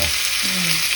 어. 음.